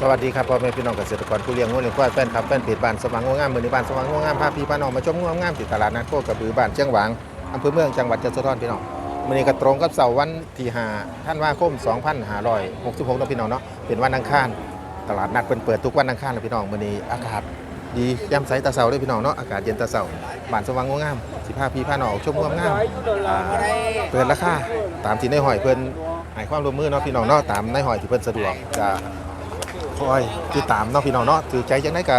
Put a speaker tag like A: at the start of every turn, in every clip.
A: สวัสดีครับพ่อแม่พี่น้องเกษตรกรผู้เลี้ยงงูเลี้ยงควายแฟนคลับแฟนเพจบ้านสว่างงวงามมือในบ้านสว่างงวงามพาพี่พาน้องมาชมงวงามที่ตลาดนัดโคกระบือบ้านเชียงหวางอำเภอเมืองจังหวัดจันทบุรีพี่น้องมื้อนี้ก็ตรงกับเสาร์วันที่5ท่านว่าคม2566เนาะพี่น้องเนาะเป็นวันอังคารตลาดนัดเปิดเปิดทุกวันอังคารเลยพี่น้องมื้อนี้อากาศดีแจ่มใสตาเสาเลยพี่น้องเนาะอากาศเย็นตาเสาบ้านสว่างงวงามสิพาพี่พาน้องชมงวงามเปิดราคาตามที่ในหอยเพิ่นให้ความร่วมมือเนาะพี่น้องเนาะตามในหอยที่เพิ่นสะดวกจะ คอยติดตามเนาะพี่น้องเนาะถือใจจังไดก็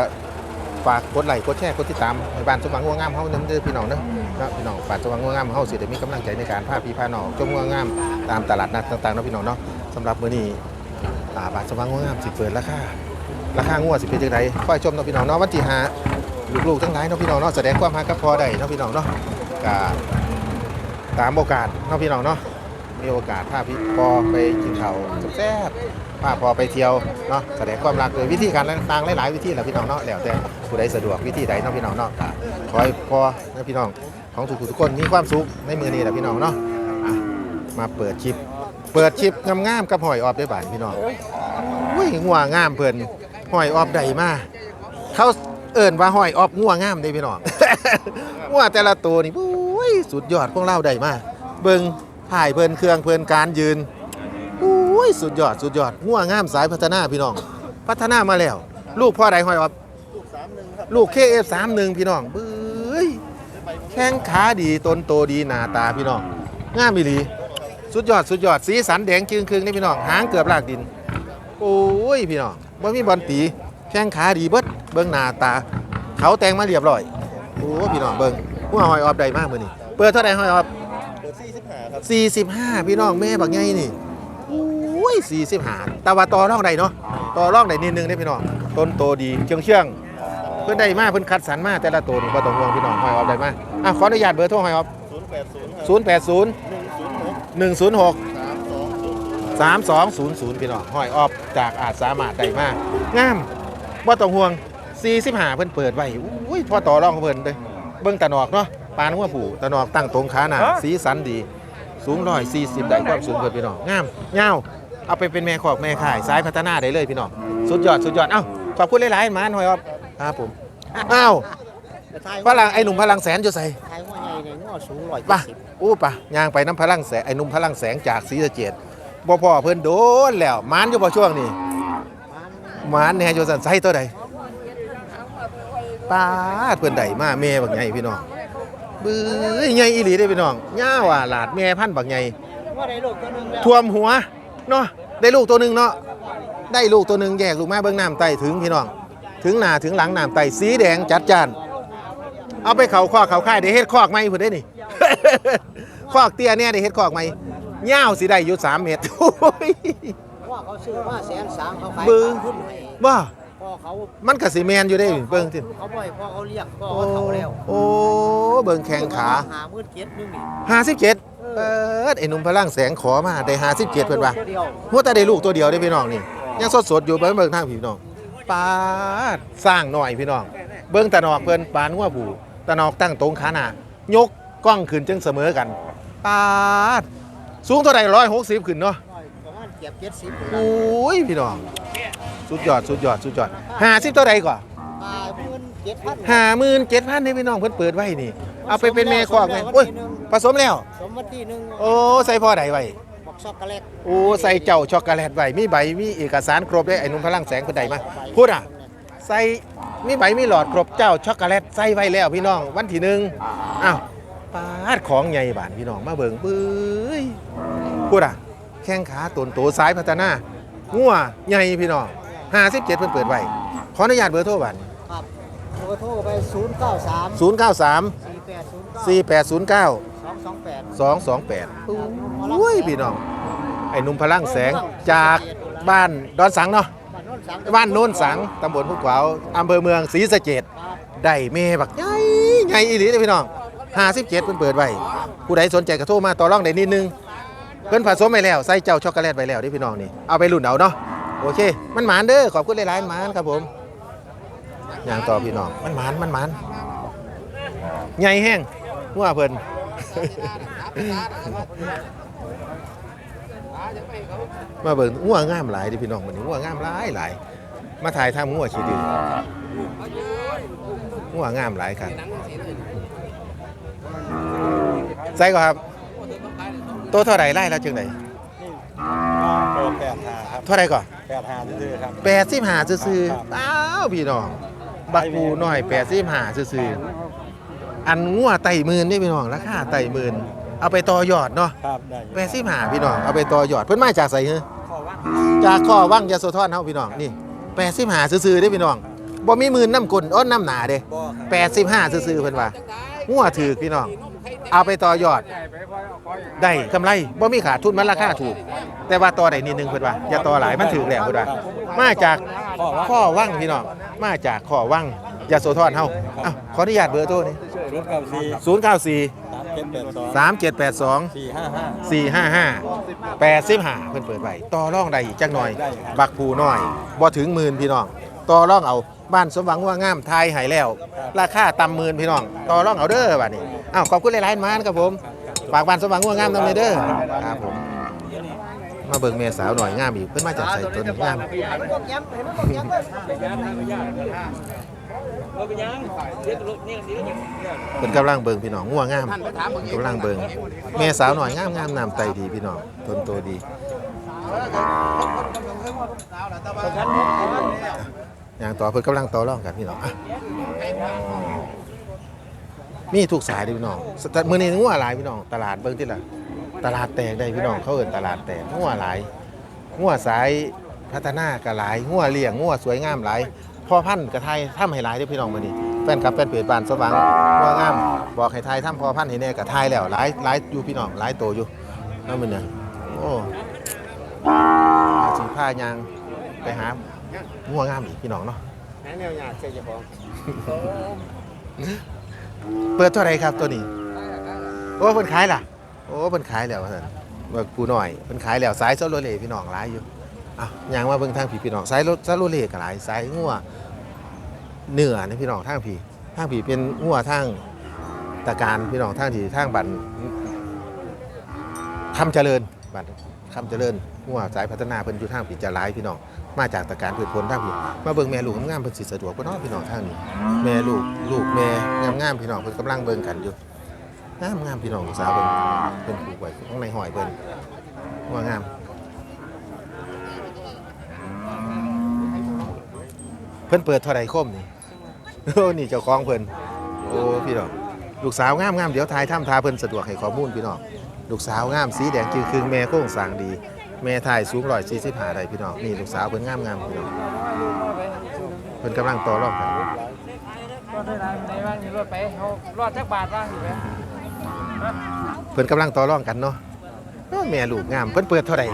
A: ฝากกดไลค์กดแชร์กดติดตามให้บ้านสว่างงัวงามเฮานำเด้อพี่น้องเด้อเนาะพี่น้องบ้านสว่างงัวงามเฮาสิได้มีกำลังใจในการพาพี่พาน้องชมงัวงามตามตลาดนัดต่างๆเนาะพี่น้องเนาะสำหรับมื้อนี้อ่าบ้านสว่างงัวงามสิเปิดราคาราคางัวสิเป็นจังไดคอยชมเนาะพี่น้องเนาะวันที่ห้าลูกๆทั้งหลายเนาะพี่น้องเนาะแสดงความรักกับพ่อได้เนาะพี่น้องเนาะก็ตามโอกาสเนาะพี่น้องเนาะ มีโอกาสพาพี่พอไปกินข้าวแซ่บพาพอไปเที่ยวเนาะแสดงความรักโดยวิธีการต่างๆหลายๆวิธีแหละพี่น้องเนาะแล้วแต่ผู้ใดสะดวกวิธีใดเนาะพี่น้องเนาะขอให้พอนะพี่น้องของทุกๆทุกคนมีความสุขในมือนี้แหละพี่น้องเนาะมาเปิดชิป เปิดชิปงามๆกับหอยออบได้บ่านพี่น้องอุ้ยงัวงามเพิ่นหอยออบใดมาเขาเอิ่นว่าหอยออบงัวงามได้พี่น้องงัวแต่ละตัวนี่อุ้ยสุดยอดของเราได้มาเบิ่ง ถ่ายเพิ่นเครื่องเพิ่นการยืนโอ้ยสุดยอดสุดยอดงัวงามสายพัฒนาพี่น้อง พัฒนามาแล้ว ลูกพ่อใดหอยออบลูกเคเอฟสามหนึ่งพี่น้องเบ้ยแข้งขาดีต้นโตดีหน้าตาพี่น้องงามอีหลีสุดยอดสุดยอดสีสันแดงจึงครึงนี่พี่น้องหางเกือบลากดิน โอ้ยพี่น้องบ่มีบอลตีแข้งขาดีเบิดเบิ่งหน้าตา เขาแต่งมาเรียบร้อยโอ้พี่น้องเบิ่งหัวหอยออบใดมากมื้อนี้เปิดเท่าใดหอยออบ
B: 45ครับ
A: 45 พี่น้องแม่บักใหญ่นี่โอ้ย45แต่ว่าต่อรองได้เนาะต่อรองได้นิดนึงได้พี่น้องต้นโตดีเชื่องเชื่องๆเพิ่นได้มาเพิ่นคัดสรรมาแต่ละตัวนี่บ่ต้องห่วงพี่น้องหอยออบได้มาอะขออนุญาตเบอร์โทรหอยออบ
B: 080ครับ
A: 080
B: 106
A: 106
B: 32
A: 3200 พี่น้องหอยออบจากอาจสามารถได้มางามบ่ต้องห่วง 45 เพิ่นเปิดไว้อุ้ยพอต่อรองของเพิ่นเด้อเบิ่งตะนอกเนาะปานหัวผู้ตะนอกตั้งตรงขาหน้าสีสันดี สูง140ได้ความสูงเพิ่นพี่น้องงามยาวเอาไปเป็นแม่ขอกแม่ข่ายสายพัฒนาได้เลยพี่น้องสุดยอดสุดยอดเอ้าขอบคุณหลายๆหมานหอยออบครับผมอ้าวพลังไอ้หนุ่มพลังแสนอยู่ใส่
C: ขายหัวใหญ่ในงอสูงร้อย
A: ป่ะอู้ป่ะย่างไปน้ำพลังแสงไอ้หนุ่มพลังแสงจากศรีสะเกดบ่พ่อเพิ่นโดนแล้วหมานอยู่บ่ช่วงนี้หมานแหน่อยู่สั่นไสตัวใดปาดเพิ่นได้มาแม่บักใหญ่พี่น้อง บื้อใหญ่อีหลีเด้พี่น้องย่าว่าหลาดแม่พันธุ์บักใหญ่
C: ว่าได้ลูกตัวหนึงแล้ว
A: ท่วมหัวเนาะได้ลูกตัวหนึงเนาะได้ลูกตัวหนึงแยกลูกมาเบิ่งน้ำไตถึงพี่น้อง ถึงหน้าถึงหลังน้ำไตสีแดงจัดจ้านเอาไปเขาคอกเขาค่ายได้เฮ็ดคอกใหม่พุ่นได้นี่ คอกเตี้ยเนี่ยได้เฮ็ดคอกใหม่ยาวสิได้อยู่3เมตรโอ้ย
C: ว่าเขาซื้อมาแสนสามเขาขาย
A: บึ้ง
C: ขึ้นให้
A: ว่า
C: พ่อเขา
A: มันก็สิแม่นอยู่ได้เบิ่งสิ
C: เขาบ่อยพ่อเขาเรียกพ่อ
A: โอ้
C: เขาเฒ่าแล้ว
A: โอ้เบิ่งแข้งขา
C: หามืดเจ็ดนึงนี่
A: 57เปิดไอ้หนุ่มพลังแสงขอมาได้57เพิ่นว่า
C: เดียว
A: หัวแต่ได้ลูกตัวเดียวได้พี่น้องนี่ยังสดๆอยู่เบิ่งเบิ่งทางพี่น้องปาดสร้างหน่อยพี่น้อง เบิ่งตะนอกเพิ่นปานหัวผู้ตะนอกตั้งตรงขาหน้ายกกล้องขึ้นจึงเสมอกันปาดสูงเท่าใด160ขึ้นเนาะ
C: ประมาณเก็บเจ็ดสิบ
A: โอ้ยพี่น้อง สุดยอดสุดยอดสุดยอด50เท่าใดก่อน
C: ตายเพิ่นเจ็ดพัน
A: 57,000นี่พี่น้องเพิ่นเปิดไว้นี่ เอาไปเป็นแม่คอกไหมโอ้ยผสมแล้ว
C: สมวันที่หนึ่ง
A: โอ้ใส่พ่อใดไว้
C: บอกช็อกโกแลต
A: โอ้ใส่เจ้าช็อกโกแลตไว้มีใบมีเอกสารครบได้ไอ้หนุ่มพลังแสงคนใดมาพูดอะใส่มีใบมีหลอดครบเจ้าช็อกโกแลตใส่ไว้แล้วพี่น้องวันที่หนึ่งอ้าวปาดของใหญ่บานพี่น้องมาเบิ่งปื้ยพูดอะแข้งขาตนโตสายพัฒนางัวใหญ่พี่น้อง 57เพิ่นเปิดไว้ขออนุญาตเบอร์โทรบัตร
C: ครับโทรโทรไปศูนย์เก้าสาม
A: 093
C: สี่แปดศูนย์เก้า
A: 4809
C: สองสองแปด
A: 228อุ้ยพี่น้อง ไอ้หนุ่มพลังแสงจากบ้านดอนสังเนาะบ้านโน้นสังตำบลภูขวาวอำเภอเมืองศรีสะเกดได้เมบักใหญ่ใหญ่อีหลีเลยพี่น้อง57เพิ่นเปิดไว้ผู้ใดสนใจก็โทรมาต่อรองได้นิดนึงเพิ่นผสมไปแล้วใส่เจ้าช็อกโกแลตไปแล้วเด้พี่น้องนี่เอาไปรุ่นเอาเนาะ โอเค มันหมานเด้อขอบคุณหลายๆหมานครับผมอย่างต่อพี่น้องมันหมานมันหมานใหญ่แห้งหัวเพิ่นมาเบิ่งงัวงามหลายดิพี่น้องมื้อนี้งัวงามหลายหลายมาถ่ายทำงัวขี้ดื้องัวงามหลายครับใส่ก็ครับ ตัวเท่าไหร่ไล่แล้วจึงไหน
B: ดนแปดหาครับ
A: เท่าไหร่ก่อน
B: แปดหาซื่อๆครับ
A: แปดสิบห้าซื่อ
B: ครับ
A: ๆอ้าวพี่น้อง บักปูน้อยแปดสิบห้าซื่อๆอันงัวไต่หมื่นนี่พี่น้องราคาไต่หมื่นเอาไปต่อยอดเนาะ
B: ครับได้อยู่
A: แปดสิบห้าพี่น้องเอาไปต่อยอดเพิ่นมาจากไสเหรอ
B: ข้อว่าง
A: จากข้อวังยโสธรเฮาพี่น้องนี่แปดสิบห้าซื่อๆเด้พี่น้องบ่มีหมื่นน้ำกลนอ้นน้ำหนาเด้
B: บ่ครับ
A: แปดสิบห้าซื่อๆเพิ่นว่างัวถือพี่น้อง เอาไปต่อยอดได้กำไรบ่มีขาดทุนมันราคาถูก แต่ว่าต่อได้นิดนึงเพิ่นว่าอย่าต่อหลายมันถือแล้วเพิ่นว่ามาจากข้อวังพี่น้องมาจากข้อวังยโสธรเฮาอ้าวขออนุญาตเบอร์โทรนี่
B: ศูนย์เก้าสี่
A: 094
B: สามเจ็ดแปดสอง
A: 3782
B: สี่ห้าห้า
A: 455 85เพิ่นเปิดไว้ต่อรองได้อีกจักหน่อย บักผูน้อยบ่ถึงหมื่นพี่น้องต่อรองเอาบ้านสมหวังว่างามทายให้แล้ว ราคาต่ำหมื่นพี่น้อง ต่อรองเอาเด้อบัดนี้ อ้าวขอบคุณหลายๆมานครับผม ฝากบ้านสมหวังว่างามนำเลยเด้อครับผม มาเบิ่งแม่สาวหน่อยงามอีกเพิ่นมาจากไสต้นงามเพิ่นกำลังเบิ่งพี่น้องงัวงามกำลังเบิ่งแม่สาวหน่อยงามงามน้ำไตดีพี่น้องทนโตดีอย่างต่อเพิ่นกำลังต่อรองกันพี่น้องอะ มีทุกสายเด้อพี่น้องแต่มื้อนี้งัวหลายพี่น้อง ตลาดเบิ่งติล่ะตลาดแตกได้พี่น้องเขาเอิ้นตลาดแตกงัวหลายงัวสายพัฒนาก็หลายงัวเลี้ยงงัวสวยงามหลายพ่อพันธุ์ก็ไทยทำให้หลายเด้อพี่น้องมื้อนี้แฟนคลับแฟนเพจบ้านสว่างงัวงามบอกให้ไทยทำพ่อพันธุ์ให้แน่ก็ไทยแล้วหลายหลายอยู่พี่น้องหลายโตอยู่นั่นมื้อนี้โอ้สิพายางไปหางัวงามอีกพี่น้องเนาะ
C: แหนแนวหยาดเสียเจ้าของ
A: เปิดเท่าไหรครับตัวนี้โอ้เพิ่นขายล่ะ โอ้เพิ่นขายแล้วท่าซั่นเบิกปูหน่อยเพิ่นขายแล้วสายโซโลเลพี่น้องหลายอยู่อะย่างมาเบิ่งทางผีพี่น้องสายรถโซโลเลก็หลายสายงัวเหนือนะพี่น้องทางผีทางผีเป็นงัวทางตะการพี่น้องทางที่ทางบันคำเจริญบัน คำเจริญงัวสายพัฒนาเพิ่นอยู่ทางผีจะหลายพี่น้องมาจากตะการพืชผลทางผีมาเบิ่งแม่ลูกงามๆเพิ่นสิสะดวกบ่เนาะพี่น้องทางนี้แม่ลูกลูกแม่งามๆพี่น้องเพิ่นกำลังเบิ่งกันอยู่งามงามพี่น้องลูกสาวเพิ่นเพิ่นปลูกไว้ข้างในหอยเพิ่นว่างามเพิ่นเปิดเท่าไหร่คมนี่โอ้นี่เจ้าของเพิ่นโอ้พี่น้องลูกสาวงามงามเดี๋ยวทายถ้ำทาเพิ่นสะดวกให้ข้อมูลพี่น้อง ลูกสาวงามสีแดงจือครึ่งแม่โค้งสร้างดี แม่ถ่ายสูง145ได้พี่น้องนี่ลูกสาวเพิ่นงามงามพี่น้องเพิ่นกำลังต่อรองกัน
D: รอดได้ไรในบ้านมีรถไปเขารอดจักบาทว่าอยู่ไหม
A: เพิ่นกำลังต่อรองกันเนาะเอ้อแม่ลูกงามเพิ่นเปิดเท่าไหร่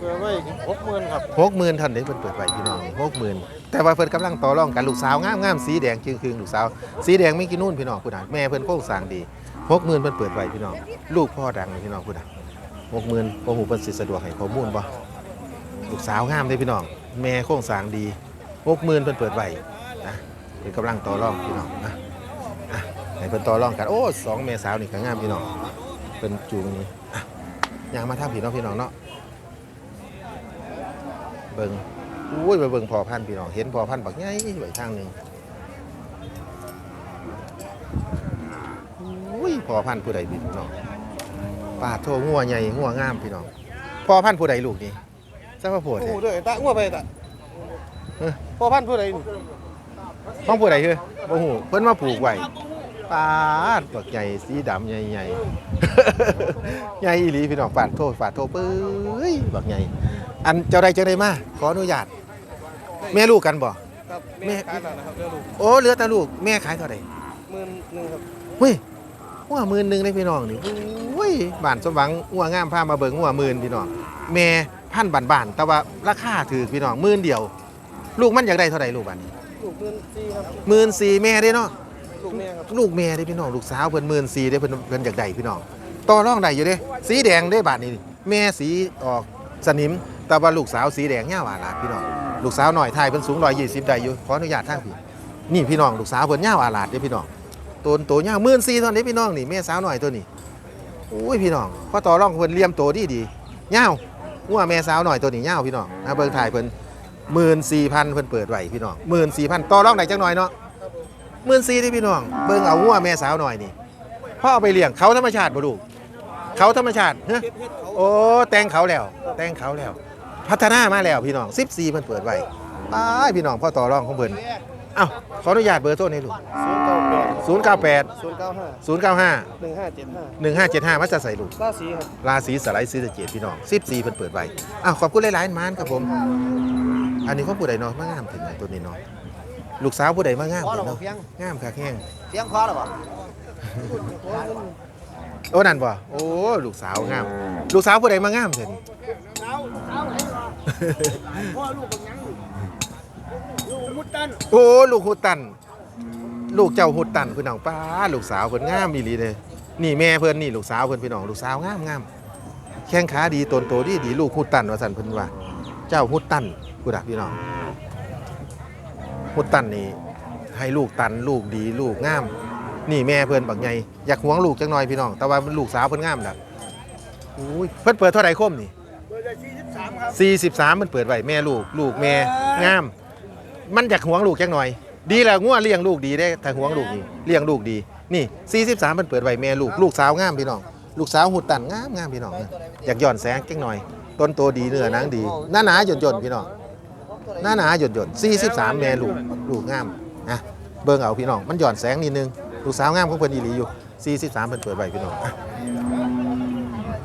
B: เปิดไว้หกหมื่นครับ
A: หกหมื่นท่านเด้เพิ่นเปิดไว้พี่น้องหกหมื่นแต่ว่าเพิ่นกำลังต่อรองกันลูกสาวงามงามสีแดงจึงคืงลูกสาว สีแดงไม่กินนู่นพี่น้องผู้ใดแม่เพิ่นโค้งสร้างดี หกหมื่นเพิ่นเปิดไว้พี่น้อง ลูกพ่อดังเลยพี่น้องผู้ใดหกหมื่นบ่ฮู้เพิ่นสิสะดวกให้ข้อมูลบ่ลูกสาวงามเด้พี่น้อง แม่โค้งสางดีหกหมื่นเพิ่นเปิดไว้นะเพิ่นกำลังต่อรองพี่น้องนะอะให้เพิ่นต่อรองกันโอ้สองแม่สาวนี่ก็งามพี่น้องเพิ่นจูงนี่อะย่างมาท่าพี่น้องพี่น้องเนาะเบิงอุ้ยไปเบิงพอพันพี่น้อง เห็นพอพันบักใหญ่ไว้ทางหนึ่งอุ้ย พอพันธุ์ผู้ใดพี่น้องปาดโทงัวใหญ่งัวงามพี่น้องพอพันธุ์ผู้ใดลูกนี่สักว่าโพด
B: โอ้
A: แท้
B: โหด้วยตะงัวไปตะ
A: เอ้อ
B: พ่อพันธุ์ผู้ใดนี่
A: ห้องผู้ใดคือบ่ฮู้เพิ่นมาปลูกไว้ปาดบักใหญ่สีดำใหญ่ๆ ใหญ่อีหลีพี่น้องปาดโทษปาดโทษเปื้ยบักใหญ่ อันเจ้าใดเจ้าใดมาขออนุญาตแม่ลูกกันบ่
B: ครับ
A: แม่
B: แม่ขายแล้วนะครับเดี๋ยวลูก
A: โอ้เหลือแต่ลูกแม่ขายเท่าไหร่
B: หมื่นหนึ่งครับ
A: เฮ้ย หัวหมื่นหนึ่งเลยพี่น้องนี่โอ้ยบ้านสมหวังหัวงามพามาเบิ่งหัวหมื่นพี่น้องแม่พันบานบานๆแต่ว่าราคาถือพี่น้องหมื่นเดียว ลูกมันอยากได้เท่าไหร่ลูกบัดนี้
B: ลูกหมื่นสี่ครับ
A: หมื่นสี่แม่ได้เนาะ
B: ลูกแม่ครับ
A: ลูกแม่ได้พี่น้องลูกสาวเพิ่นหมื่นสี่ได้เพิ่นเพิ่นอยากได้พี่น้องต่อรองได้อยู่เด้ สีแดงได้บาทนี้แม่สีออกสนิม แต่ว่าลูกสาวสีแดงเงาหวานลาดพี่น้องลูกสาวหน่อยไทยเพิ่นสูง120ได้อยู่ขออนุญาตทางพี่นี่พี่น้องลูกสาวเพิ่นเงาหวานลาดเด้พี่น้อง ตัวโตเงาหมื่นสี่เท่านี้พี่น้องนี่แม่สาวหน่อยตัวนี้โอ้ยพี่น้องพอต่อรองเพิ่นเลี่ยมโตดีดีเงางัวแม่สาวหน่อยตัวนี้เงาพี่น้องอะเบิ่งถ่ายเพิ่นหมื่นสี่พันเพิ่นเปิดไว้พี่น้องหมื่นสี่พันต่อรองไหนจังหน่อยเนาะหมื่นสี่ที่พี่น้องเบิ่งเอางัวแม่สาวหน่อยนี่พ่อเอาไปเลี้ยงเขาธรรมชาติบ่ลูกเขาธรรมชาติเฮ้โอ้แต่งเขาแล้ว แต่งเขาแล้ว พัฒนามาแล้วพี่น้อง14เพิ่นเปิดไว้ตาพี่น้องพ่อต่อรองของเพิ่น อ้าขออนุญาตเบอร์โทรหน่อยลูก
B: ศูนย์เก้าแปด
A: 098
B: ศูนย์เก้าห้า
A: 095
B: หนึ่งห้าเจ็ดห้า
A: 1575มาจะใส่ลูก
B: ราศีครับ
A: ราศีสไลด์ซีสะเกตพี่น้อง14เพิ่นเปิดไว้อ้าวขอบคุณหลายๆมานครับผม อันนี้ของผู้ใดเนาะมางามถึงไหนตัวนี้เนาะลูกสาวผู้ใดมางาม
C: พอ
A: ถึ
C: หรอง
A: เนาะ
C: เพียง
A: งามคักแห้ง
C: เพียงพอหรอบ่
A: โอ้นั่นบ่โอ้ ลูกสาวงาม ลูกสาวผู้ใดมางามเถิดนี่
C: พ่อลูกบังยัง ลูกมุดตัน
A: โอ้ลูกหุดตัน ลูกเจ้าหุดตันพี่น้องป้าลูกสาวเพิ่นงามอีหลีเลยนี่แม่เพิ่นนี่ลูกสาวเพิ่นพี่น้องลูกสาวงามงามแข้งขาดีตนโตดีดีลูกหุดตันว่าซั่นเพิ่นว่า เจ้าหุดตันผู้ดักพี่น้องหุดตันนี่ให้ลูกตันลูกดีลูกงาม นี่แม่เพิ่นบักใหญ่อยากหวงลูกจังหน่อยพี่น้อง แต่ว่าลูกสาวเพิ่นงามล่ะอุ้ยเพิ่นเปิดเท่าไหร่คมนี่
C: เบอร์สี่สิบสามครับ
A: 43มันเปิดไว้แม่ลูกลูกแม่งาม มันอยากหวงลูกจังหน่อย ดีแล้วงัวเลี้ยงลูกดีได้ถ้าหวงลูกนี่เลี้ยงลูกดี นี่ 43มันเปิดไว้แม่ลูกลูกสาวงามพี่น้อง ลูกสาวหุดตันงามงามพี่น้องอยากหย่อนแสงจังหน่อย ต้นโตดีเนื้อหนังดี หน้าหนาหย่นหย่นพี่น้องหน้าหนาหย่นหย่น43 แม่ลูกลูกงามนะเบิ่งเอาพี่น้องมันหย่อนแสงนิดนึงลูกสาวงามของเพิ่นอีหลีอยู่ 43เพิ่นเปิดไว้พี่น้อง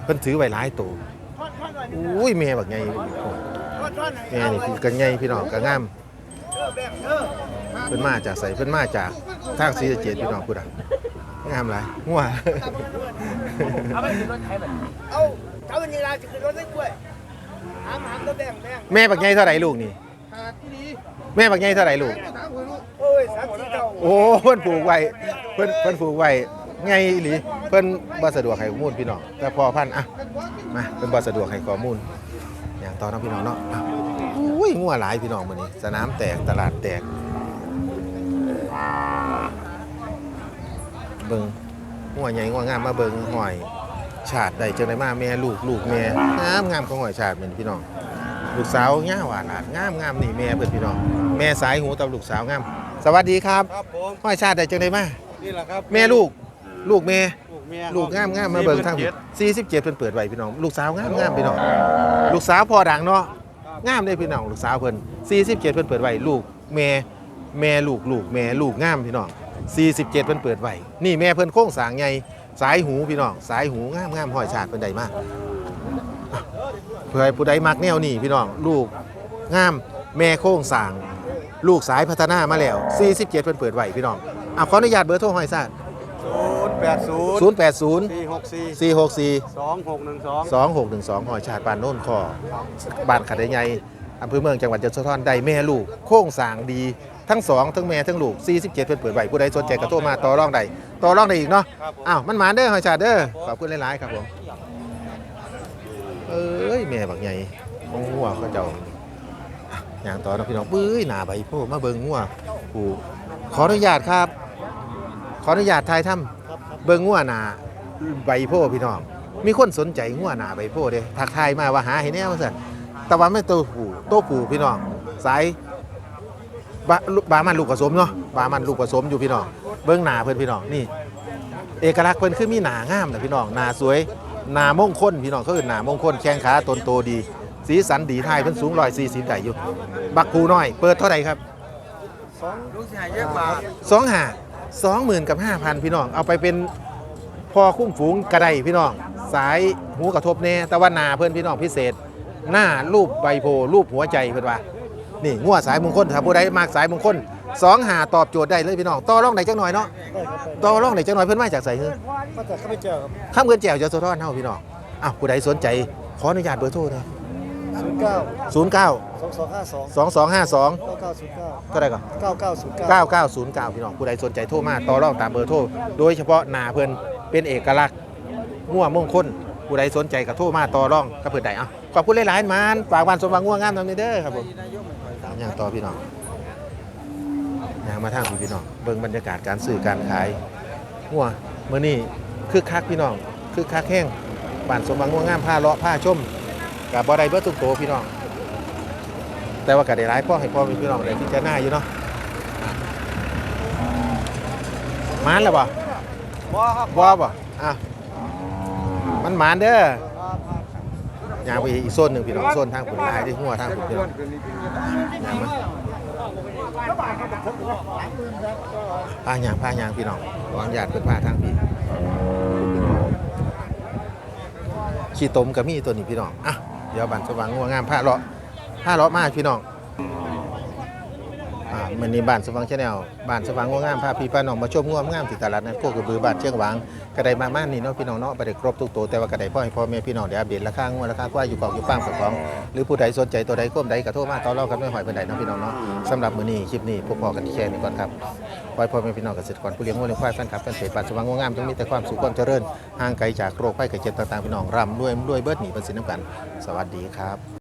A: เพิ่นถือไว้หลายตัวอุ้ยแม่บักใหญ่แม่นี่กันใหญ่พี่น้องก็งาม เพิ่นมาจากใส่เพิ่นมาจากทางศรีสะเกษพี่น้องพูดอะงามหลายงัว
D: เอาไปขึ้นรถไถแบบ
C: เอาถ้าวันนี้เราจะขึ้นรถได้กล้วยหามหามตัวแบ่งแบ่ง
A: แม่บักใหญ่เท่าไหร่ลูกนี่
C: ขาดที่นี้
A: แม่บักใหญ่เท่าไหร่ลูก
C: โอ้ยสามสี่เก้า
A: โอ้เพิ่นผูกไว้เพิ่นเพิ่นผูกไว้ไงอีหลีเพิ่นบ่สะดวกให้ข้อมูลพี่น้องแต่พอพันธุ์อะมาเพิ่นบ่สะดวกให้ข้อมูลอย่างต่อเนาะพี่น้องเนาะอะอุ้ ยงัวหลายพี่น้องมื้อนี้ สนามแตกตลาดแตก เบิ่งงัวใหญ่งัวงามมาเบิ่งหอยชาติได้จังไดมาแม่ลูกลูกแม่งามงามของหอยชาติเหมือนพี่น้อง ลูกสาวง่าหวานหลานงามงามนี่แม่เพิ่นพี่น้อง แม่สายหูกับลูกสาวงาม สวัสดีครับ
B: ครับผม
A: หอยชาติได้จังไดมา
B: นี่แหละครับ
A: แม่ลูกลูกแม่
B: ลูกเมีย
A: ลูกงามงามมาเบิ่งทาง47เพิ่นเปิดไว้พี่น้อง ลูกสาวงามงามพี่น้อง ลูกสาวพอดังเนาะ งามเด้พี่น้องลูกสาวเพิ่น47 เพิ่นเปิดไว้ลูกแม่แม่ลูกลูกแม่ลูกงามพี่น้อง47 เพิ่นเปิดไว้นี่แม่เพิ่นโค้งสางใหญ่สายหูพี่น้องสายหูงามงามหอยชาติเพิ่นได้มากเพื่อให้ผู้ใดมักแนวนี้พี่น้องลูกงามแม่โค้งสาง ลูกสายพัฒนามาแล้ว47 เพิ่นเปิดไว้พี่น้องอะขออนุญาตเบอร์โทรหอยซาด
B: ศูนย์ แปดศูนย์
A: 080
B: สี่หกสี่
A: 464
B: สองหกหนึ่งสอง
A: 2612หอยชาติบ้านโน่นคอบ้านขัดใหญ่อำเภอเมืองจังหวัดยะโสธรได้แม่ลูก โค้งสร้างดีทั้งสองทั้งแม่ทั้งลูก 47 เพิ่นเปิดไว้ผู้ใดสนใจก็โทรมาต่อรองได้ต่อรองได้อีกเนาะ
B: ครับผม
A: อ้าวมันหมานเด้อหอยชาติเด้อขอบคุณหลายๆครับผมเอ้ยแม่บักใหญ่ของงัวเขาเจ้า อย่างต่อนะพี่น้องปื้ยหนาใบโพมาเบิงงัวผูขออนุญาตครับ ขออนุญาตทายถ้ำ เบิงงัวหนาใบโพพี่น้อง มีคนสนใจงัวหนาใบโพเด้ทักทายมาว่าหาให้แน่ว่าสั่นแต่ว่าไม่ตัวผู้ตัวผู้พี่น้อง สายบะบามันลูกผสมเนาะบามันลูกผสมอยู่พี่น้อง เบิ้งหนาเพิ่นพี่น้องนี่ เอกลักษณ์เพิ่นคือมีหนางามนะพี่น้องหนาสวยหนามงคลพี่น้องเขาคือหนามงคลแข้งขาตนโตดี สีสันดีไทยเพิ่นสูงร้อยสี่สิบได้อยู่ บักผูน้อย เปิดเท่าไหร่ครับ
B: สองลูกชายเยอะบาท
A: สองหา สองหมื่นกับห้าพันพี่น้อง เอาไปเป็นพอคุ้มฝูงกระไดพี่น้อง สายหูกระทบแน่แต่ว่าหนาเพื่อนพี่น้องพิเศษ หน้ารูปใบโพรูปหัวใจเพื่อนว่า นี่งัวสายมงคลถ้าผู้ใดมากสายมงคลสองหาตอบโจทย์ได้เลยพี่น้องต่อรองไหนจังหน่อยเนาะ
B: ได้ครับได้
A: ต่อรองไหนจังหน่อยเพื่อนมาจากใส่เฮือ
B: มาจากข้าพเจ้าครับ
A: ข้ามเงินแจวจะโซทอนเฮาพี่น้องอ้าวผู้ใดสนใจขออนุญาตเบอร์โทรนะ
B: ศูนย์เก้า
A: ศูนย์เก้า
B: สองสองห้าสอง
A: สองสองห้าสอง
B: เก้าเก้าศูนย์เก้า
A: เท่าไหร่ก่อน
B: เก้าเก้าศูนย์เก้า
A: 9909 พี่น้องผู้ใดสนใจโทรมาต่อรองตามเบอร์โทรโดยเฉพาะหนาเพิ่นเป็นเอกลักษณ์มั่วมงคลผู้ใดสนใจก็โทรมาต่อรองกับเพิ่นได้เอะขอบคุณหลายๆมานฝากบ้านสมบังง่วงงามนำเด้อครับผมตามอย่างต่อพี่น้องอย่างมาทางพี่พี่น้องเบิ่งบรรยากาศการซื้อการขายง่วมื้อนี้คึกคักพี่น้องคึกคักแห้งบ้านสมบังง่วงงามผ้าเลาะผ้าชมกับบ่ได้เบิดทุกโตพี่น้อง แแต่ว่าก็ได้หลายพ่อให้พ่อพี่น้องได้พิจารณาอยู่เนาะหมานแล้วบ่
B: บ่ครับ
A: บ่บ่อะมันหมานเด้อ
B: ครับครับ
A: ย่างไปอีกโซนหนึ่งพี่น้องโซนทางผลลายที่หัวทางผลพี่น้องย่างมาพาย่างพาย่างพี่น้องขออนุญาตเพิ่นพาทางพี่ขี้ตมกับมีตัวนี้พี่น้องอะเดี๋ยวบันสว่างงัวงามผ้าเลาะ ผ้าเลาะมาพี่น้องมันนี่บ้านสว่างชาแนลบ้านสว่างงัวงามพาพี่ป้าน้องมาชมงัวงามที่ตลาดนัดโคกระบือบ้านเชียงหวางกระไดมาม่านนี่เนาะพี่น้องเนาะบ่ได้ครบทุกตัวแต่ว่ากระไดพ่อให้พ่อแม่พี่น้องได้อัปเดตราคางัวราคากล้วยอยู่กองอยู่ฟาร์มกับของ หรือผู้ใดสนใจตัวใดก้มใดก็โทรมาต่อรองกันไม่หอยเป็นใดเนาะพี่น้องเนาะสำหรับมื้อนี้คลิปนี้พวกพอกันที่แค่นี้ก่อนครับปล่อยพ่อแม่พี่น้องเกษตรกรผู้เลี้ยงวัวเลี้ยงควายแฟนคลับแฟนเพจปัจจุบันงงงามต้องมีแต่ความสุขความเจริญห่างไกลจากโรคภัยไข้เจ็บต่างๆพี่น้องร่ำรวยรวยเบิดหนีเป็นสินน้ำกัน สวัสดีครับ